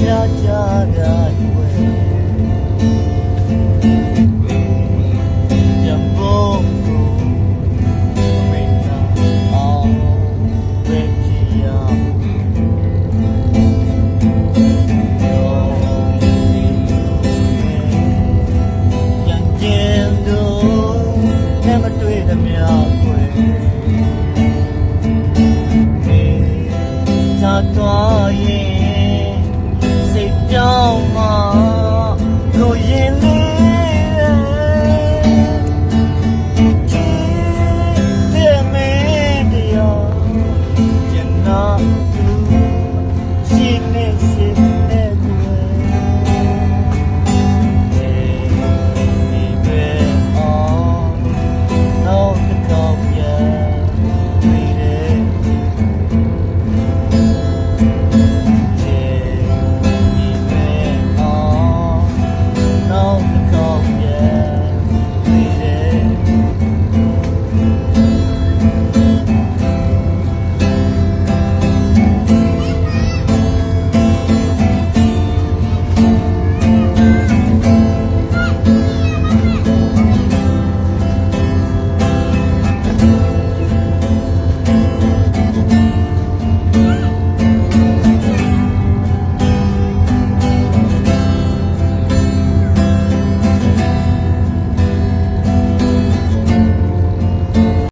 ပြကြတာရွယ်ရပေါ်ကိုမင်းသာအောင်ပဲကြည်ရရောဒီရန်ကျင်တို့နဲ့မတွေ့သမျှွယ်သာသွားရင် တော့မှကိုရင်လေး